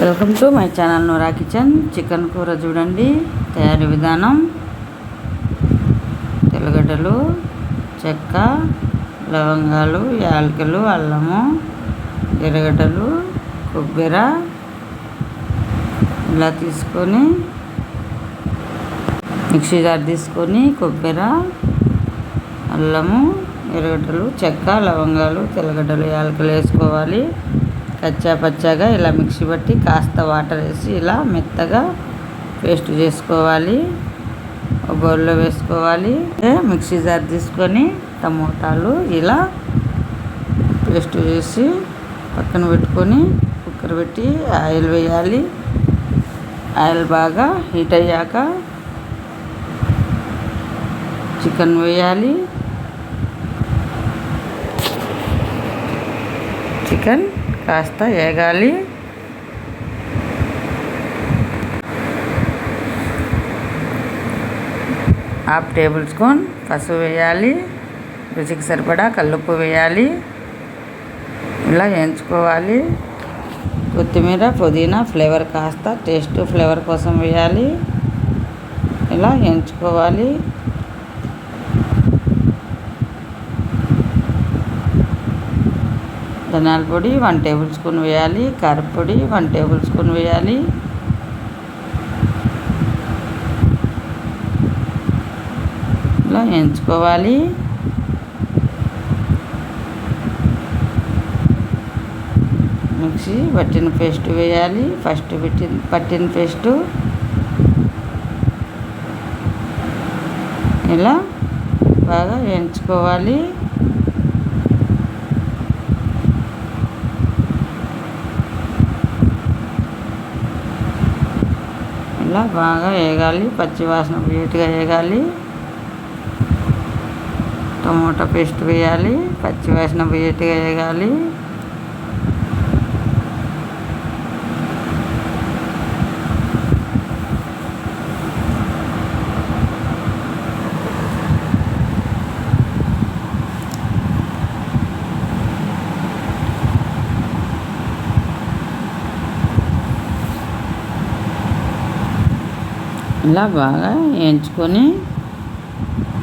Welcome to my channel Nora kitchen. Chicken కూర చూడండి. తయారీ విధానం. తెల్లగడ్డలు చెక్క లవంగాలు యాలకులు అల్లము ఎర్రగడ్డలు కొబ్బెర ఇలా తీసుకొని మిక్సీ జార్ తీసుకొని కొబ్బరి అల్లము ఎర్రగడ్డలు చెక్క లవంగాలు తెల్లగడ్డలు యాలకులు వేసుకోవాలి. కచ్చా పచ్చాగా ఇలా మిక్సీ పట్టి కాస్త వాటర్ వేసి ఇలా మెత్తగా పేస్ట్ చేసుకోవాలి. ఒక బౌల్లో వేసుకోవాలి. మిక్సీ జార్ తీసుకొని టమోటాలు ఇలా పేస్ట్ చేసి పక్కన పెట్టుకొని కుక్కర్ పెట్టి ఆయిల్ వేయాలి. ఆయిల్ బాగా హీట్ అయ్యాక చికెన్ వేయాలి. చికెన్ కాస్త వేగాలి. హాఫ్ టేబుల్ స్పూన్ పసుపు వేయాలి. రుచికి సరిపడా కల్లుప్పు వేయాలి. ఇలా వేయించుకోవాలి. కొత్తిమీర పుదీనా ఫ్లేవర్ కాస్త టేస్ట్ ఫ్లేవర్ కోసం వేయాలి. ఇలా వేయించుకోవాలి. ధనియాల పొడి వన్ టేబుల్ స్పూన్ వేయాలి. కారపొడి వన్ టేబుల్ స్పూన్ వేయాలి. ఇలా ఎంచుకోవాలి మిక్సీ పట్టిన పేస్ట్ వేయాలి. ఫస్ట్ పెట్టిన పట్టిన పేస్టు. ఇలా బాగా వేయించుకోవాలి. ఇలా బాగా వేగాలి పచ్చివాసన నీట్గా వేగాలి. టమోటా పేస్ట్ వేయాలి పచ్చివాసన నీట్గా వేగాలి. ఇలా బాగా వేయించుకొని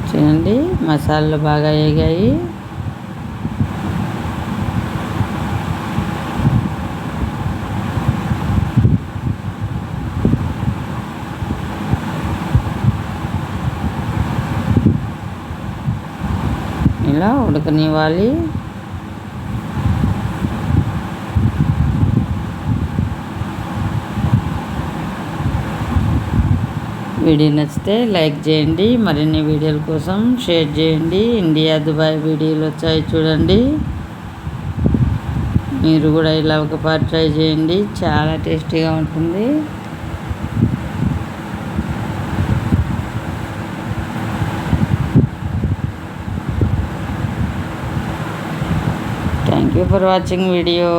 చూడండి మసాలాలు బాగా వేగాయి. ఇలా ఉడకనివ్వాలి. వీడియో నచ్చితే లైక్ చేయండి మరిన్ని వీడియోల కోసం షేర్ చేయండి. ఇండియా దుబాయ్ వీడియోలు వచ్చాయి చూడండి. మీరు కూడా ఇలా ఒక పార్ట్ ట్రై చేయండి. చాలా టేస్టీగా ఉంటుంది. Thank you for watching video